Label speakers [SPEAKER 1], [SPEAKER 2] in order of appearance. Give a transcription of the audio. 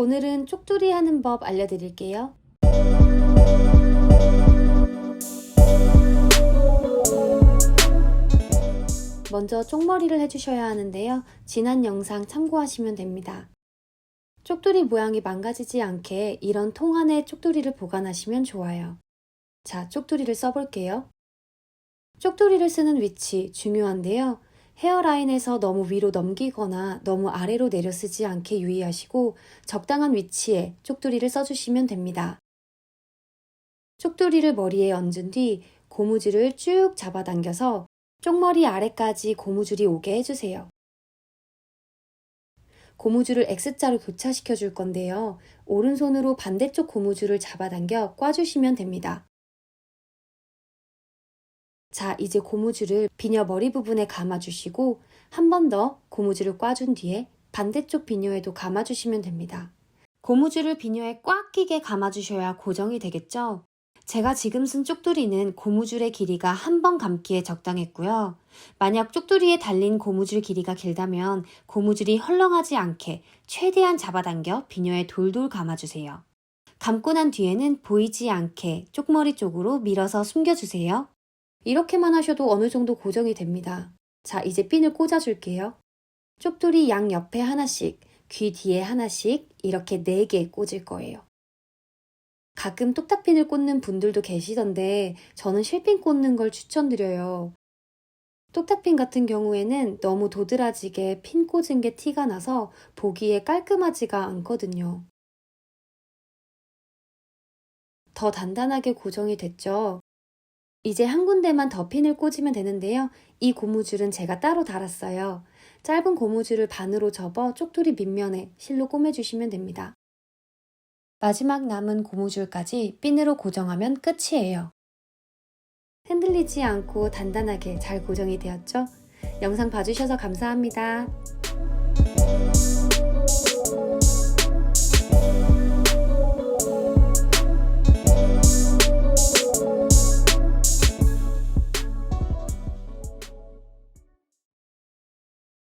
[SPEAKER 1] 오늘은 쪽두리 하는 법 알려드릴게요. 먼저 쪽머리를 해주셔야 하는데요. 지난 영상 참고하시면 됩니다. 쪽두리 모양이 망가지지 않게 이런 통 안에 쪽두리를 보관하시면 좋아요. 자, 쪽두리를 써볼게요. 쪽두리를 쓰는 위치 중요한데요. 헤어라인에서 너무 위로 넘기거나 너무 아래로 내려 쓰지 않게 유의하시고 적당한 위치에 쪽두리를 써주시면 됩니다. 쪽두리를 머리에 얹은 뒤 고무줄을 쭉 잡아당겨서 쪽머리 아래까지 고무줄이 오게 해주세요. 고무줄을 X자로 교차시켜 줄 건데요. 오른손으로 반대쪽 고무줄을 잡아당겨 꽈주시면 됩니다. 자, 이제 고무줄을 비녀 머리 부분에 감아주시고 한 번 더 고무줄을 꽈준 뒤에 반대쪽 비녀에도 감아주시면 됩니다. 고무줄을 비녀에 꽉 끼게 감아주셔야 고정이 되겠죠? 제가 지금 쓴 쪽두리는 고무줄의 길이가 한 번 감기에 적당했고요. 만약 쪽두리에 달린 고무줄 길이가 길다면 고무줄이 헐렁하지 않게 최대한 잡아당겨 비녀에 돌돌 감아주세요. 감고 난 뒤에는 보이지 않게 쪽머리 쪽으로 밀어서 숨겨주세요. 이렇게만 하셔도 어느 정도 고정이 됩니다. 자, 이제 핀을 꽂아줄게요. 쪽두리 양 옆에 하나씩, 귀 뒤에 하나씩 이렇게 4개 꽂을 거예요. 가끔 뚝딱핀을 꽂는 분들도 계시던데 저는 실핀 꽂는 걸 추천드려요. 뚝딱핀 같은 경우에는 너무 도드라지게 핀 꽂은 게 티가 나서 보기에 깔끔하지가 않거든요. 더 단단하게 고정이 됐죠? 이제 한 군데만 더 핀을 꽂으면 되는데요. 이 고무줄은 제가 따로 달았어요. 짧은 고무줄을 반으로 접어 쪽두리 밑면에 실로 꼬매주시면 됩니다. 마지막 남은 고무줄까지 핀으로 고정하면 끝이에요. 흔들리지 않고 단단하게 잘 고정이 되었죠? 영상 봐주셔서 감사합니다.